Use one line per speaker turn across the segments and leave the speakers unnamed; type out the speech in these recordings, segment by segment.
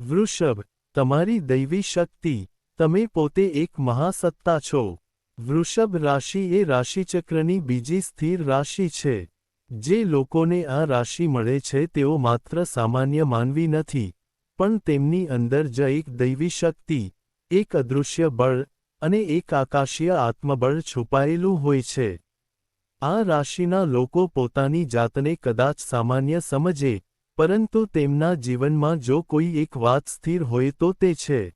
વૃષભ, તમારી દૈવી શક્તિ, તમે પોતે એક મહાસત્તા છો. વૃષભ રાશિ એ રાશિચક્રની બીજી સ્થિર રાશિ છે. જે લોકોને આ રાશિ મળે છે તેઓ માત્ર સામાન્ય માનવી નથી, પણ તેમની અંદર જ એક દૈવી શક્તિ, એક અદૃશ્ય બળ અને એક આકાશીય આત્મબળ છુપાયેલું હોય છે. આ રાશિના લોકો પોતાની જાતને કદાચ સામાન્ય સમજે પરંતુ તેમના જીવનમાં જો કોઈ એક વાત સ્થિર હોય તો તે છે.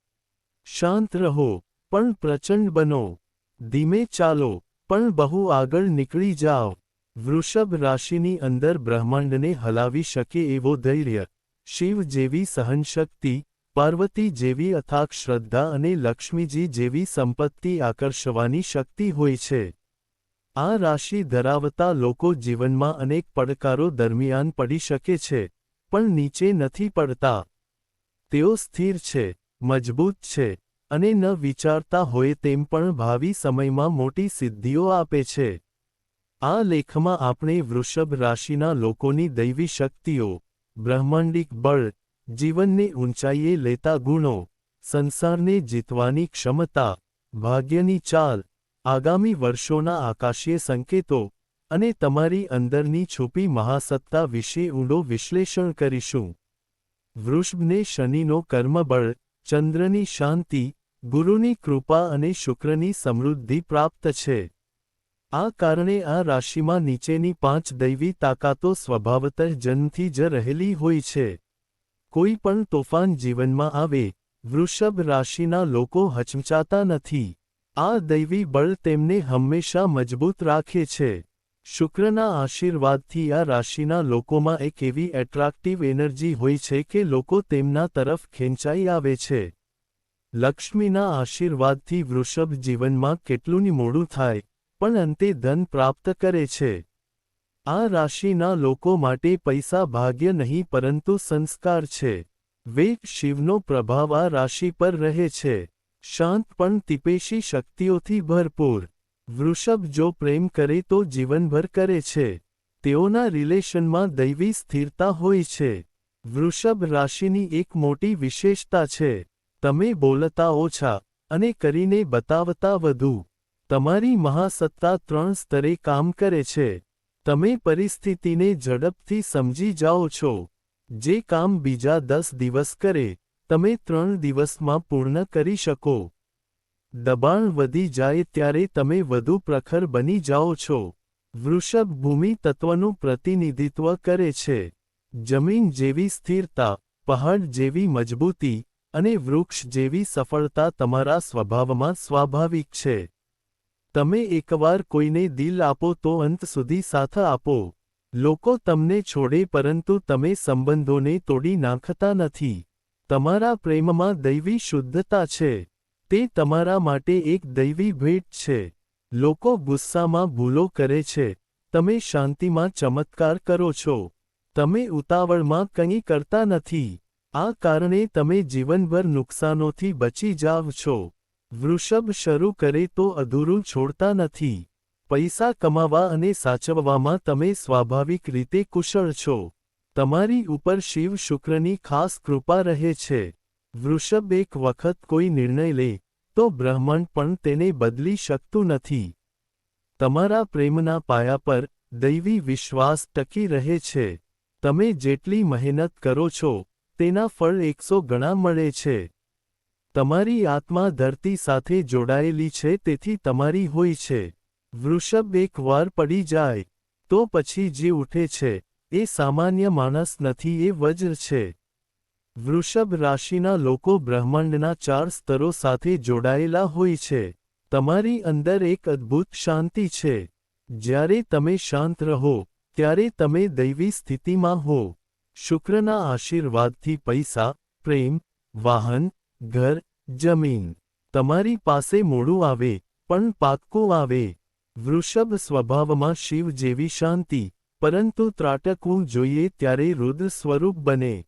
શાંત રહો, પણ પ્રચંડ બનો. ધીમે ચાલો, પણ બહુ આગળ નીકળી જાઓ. વૃષભ રાશિની અંદર બ્રહ્માંડને હલાવી શકે એવો ધૈર્ય. શિવ જેવી સહનશક્તિ, પાર્વતી જેવી અથાક શ્રદ્ધા અને લક્ષ્મીજી જેવી સંપત્તિ આકર્ષવાની શક્તિ હોય છે. આ રાશિ ધરાવતા લોકો જીવનમાં અનેક પડકારો દરમિયાન પડી શકે છે. પણ નીચે નથી પડતા. તેઓ સ્થિર છે, મજબૂત છે અને ન વિચારતા હોય તેમ પણ ભાવિ સમયમાં મોટી સિદ્ધિઓ આપે છે. આ લેખમાં આપણે વૃષભ રાશિના લોકોની દૈવી શક્તિઓ, બ્રહ્માંડિક બળ, જીવનને ઊંચાઈએ લેતા ગુણો, સંસારને જીતવાની ક્ષમતા, ભાગ્યની ચાલ, આગામી વર્ષોના આકાશીય સંકેતો અને તમારી અંદરની છુપી મહાસત્તા વિશે ઊંડો વિશ્લેષણ કરીશું. વૃષભને શનિનો કર્મબળ, ચંદ્રની શાંતિ, ગુરુની કૃપા અને શુક્રની સમૃદ્ધિ પ્રાપ્ત છે. આ કારણે આ રાશિમાં નીચેની પાંચ દૈવી તાકાતો સ્વભાવતઃ જન્મથી જ રહેલી હોય છે. કોઈ પણ તોફાન જીવનમાં આવે, વૃષભ રાશિના લોકો હચમચાતા નથી. આ દૈવી બળ તેમને હંમેશા મજબૂત રાખે છે. શુક્રના આશીર્વાદથી આ રાશિના લોકોમાં એક એવી એટ્રાક્ટિવ એનર્જી હોય છે કે લોકો તેમના તરફ ખેંચાઈ આવે છે. લક્ષ્મીના આશીર્વાદથી વૃષભ જીવનમાં કેટલુંની મોડું થાય, પણ અંતે ધન પ્રાપ્ત કરે છે. આ રાશિના લોકો માટે પૈસા ભાગ્ય નહીં પરંતુ સંસ્કાર છે. વેગ શિવનો પ્રભાવ આ રાશિ પર રહે છે. શાંત પણ તિપેશી શક્તિઓથી ભરપૂર. વૃષભ જો પ્રેમ કરે તો જીવનભર કરે છે. તેઓના રિલેશનમાં દૈવી સ્થિરતા હોય છે. વૃષભ રાશિની એક મોટી વિશેષતા છે. તમે બોલતા ઓછા અને કરીને બતાવતા વધુ. તમારી મહાસત્તા ત્રણ સ્તરે કામ કરે છે. તમે પરિસ્થિતિને ઝડપથી સમજી જાઓ છો. જે કામ બીજા દસ દિવસ કરે, તમે ત્રણ દિવસમાં પૂર્ણ કરી શકો. દબાણ વધી જાય ત્યારે તમે વધુ પ્રખર બની જાઓ છો. વૃષભ ભૂમિ તત્વનું પ્રતિનિધિત્વ કરે છે. જમીન જેવી સ્થિરતા, પહાડ જેવી મજબૂતી અને વૃક્ષ જેવી સફળતા તમારા સ્વભાવમાં સ્વાભાવિક છે. તમે એકવાર કોઈને દિલ આપો તો અંત સુધી સાથ આપો. લોકો તમને છોડે પરંતુ તમે સંબંધોને તોડી નાખતા નથી. તમારા પ્રેમમાં દૈવી શુદ્ધતા છે. તે તમારા માટે એક દૈવી ભેટ છે. લોકો ગુસ્સામાં ભૂલો કરે છે. તમે શાંતિમાં ચમત્કાર કરો છો. તમે ઉતાવળમાં કંઈ કરતા નથી. આ કારણે તમે જીવનભર નુકસાનોથી બચી જાવ છો. વૃષભ શરૂ કરે તો અધૂરું છોડતા નથી. પૈસા કમાવા અને સાચવવામાં તમે સ્વાભાવિક રીતે કુશળ છો. તમારી ઉપર શિવ શુક્રની ખાસ કૃપા રહે છે. વૃષભ એક વખત કોઈ નિર્ણય લે, તો બ્રહ્માંડ પણ તેને બદલી શકતું નથી. તમારા પ્રેમના પાયા પર દૈવી વિશ્વાસ ટકી રહે છે. તમે જેટલી મહેનત કરો છો, તેના ફળ એકસો ગણા મળે છે. તમારી આત્મા ધરતી સાથે જોડાયેલી છે, તેથી તમારી હોય છે. વૃષભ એક વાર પડી જાય, તો પછી જે ઉઠે છે, એ સામાન્ય માણસ નથી, એ વજ્ર છે. વૃષભ રાશિના લોકો બ્રહ્માંડના ચાર સ્તરો સાથે જોડાયેલા હોય છે. તમારી અંદર એક અદ્ભુત શાંતિ છે. જ્યારે તમે શાંત રહો, ત્યારે તમે દૈવી સ્થિતિમાં હો. શુક્રના આશીર્વાદથી પૈસા, પ્રેમ, વાહન, ઘર, જમીન. તમારી પાસે મોડું આવે, પણ પાક્કું આવે. વૃષભ સ્વભાવમાં શિવ જેવી શાંતિ, પરંતુ ત્રાટકવું જોઈએ ત્યારે રુદ્ર સ્વરૂપ બને.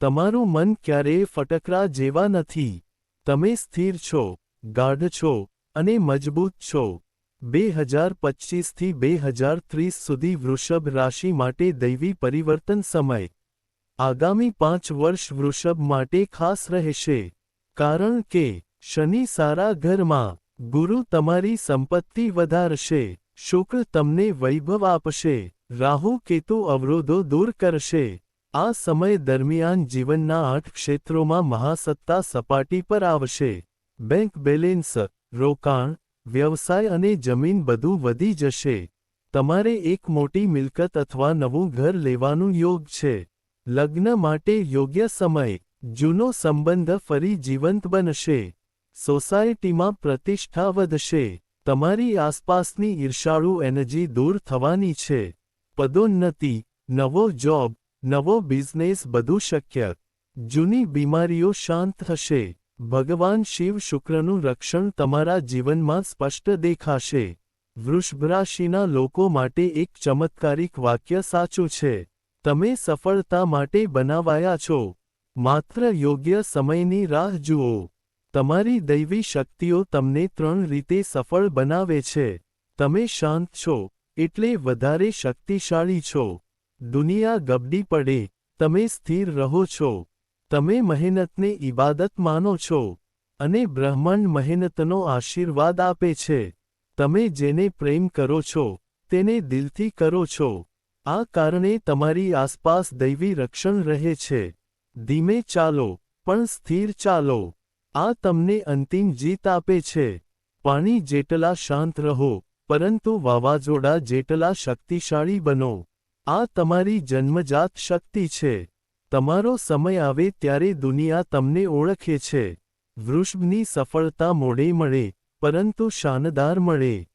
તમારું મન ક્યારેય ફટકરા જેવા નથી. તમે સ્થિર છો, ગાઢ છો અને મજબૂત છો. બે હજાર પચ્ચીસથી બે હજાર ત્રીસ સુધી વૃષભ રાશિ માટે દૈવી પરિવર્તન સમય. આગામી પાંચ વર્ષ વૃષભ માટે ખાસ રહેશે. કારણ કે શનિ સારા ઘરમાં, ગુરુ તમારી સંપત્તિ વધારશે. શુક્ર તમને વૈભવ આપશે. રાહુ કેતુ અવરોધો દૂર કરશે. આ સમય દરમિયાન જીવનના આઠ ક્ષેત્રોમાં મહાસત્તા સપાટી પર આવશે. બેંક બેલેન્સ, રોકાણ, વ્યવસાય અને જમીન બધું વધી જશે. તમારે એક મોટી મિલકત અથવા નવું ઘર લેવાનું યોગ છે. લગ્ન માટે યોગ્ય સમય, જૂનો સંબંધ ફરી જીવંત બનશે. સોસાયટીમાં પ્રતિષ્ઠા વધશે. તમારી આસપાસની ઈર્ષાળુ એનર્જી દૂર થવાની છે. પદોન્નતિ, નવો જોબ નવો બિઝનેસ બધું શક્ય. જૂની બીમારીઓ શાંત થશે. ભગવાન શિવ શુક્રનું રક્ષણ તમારા જીવનમાં સ્પષ્ટ દેખાશે. વૃષભ રાશિના લોકો માટે એક ચમત્કારિક વાક્ય સાચું છે. તમે સફળતા માટે બનાવાયા છો. માત્ર યોગ્ય સમયની રાહ જુઓ. તમારી દૈવી શક્તિઓ તમને ત્રણ રીતે સફળ બનાવે છે. તમે શાંત છો, એટલે વધારે શક્તિશાળી છો. દુનિયા ગબડી પડે, તમે સ્થિર રહો છો, તમે મહેનતને ઇબાદત માનો છો, અને બ્રહ્માંડ મહેનતનો આશીર્વાદ આપે છે, તમે જેને પ્રેમ કરો છો, તેને દિલથી કરો છો, આ કારણે તમારી આસપાસ દૈવી રક્ષણ રહે છે, ધીમે ચાલો, પણ સ્થિર ચાલો, આ તમને અંતિમ જીત આપે છે, પાણી જેટલા શાંત રહો, પરંતુ વાવાઝોડા જેટલા શક્તિશાળી બનો. આ તમારી જન્મજાત શક્તિ છે. તમારો સમય આવે ત્યારે દુનિયા તમને ઓળખે છે. વૃષભની સફળતા મોડે મળે, પરંતુ શાનદાર મળે.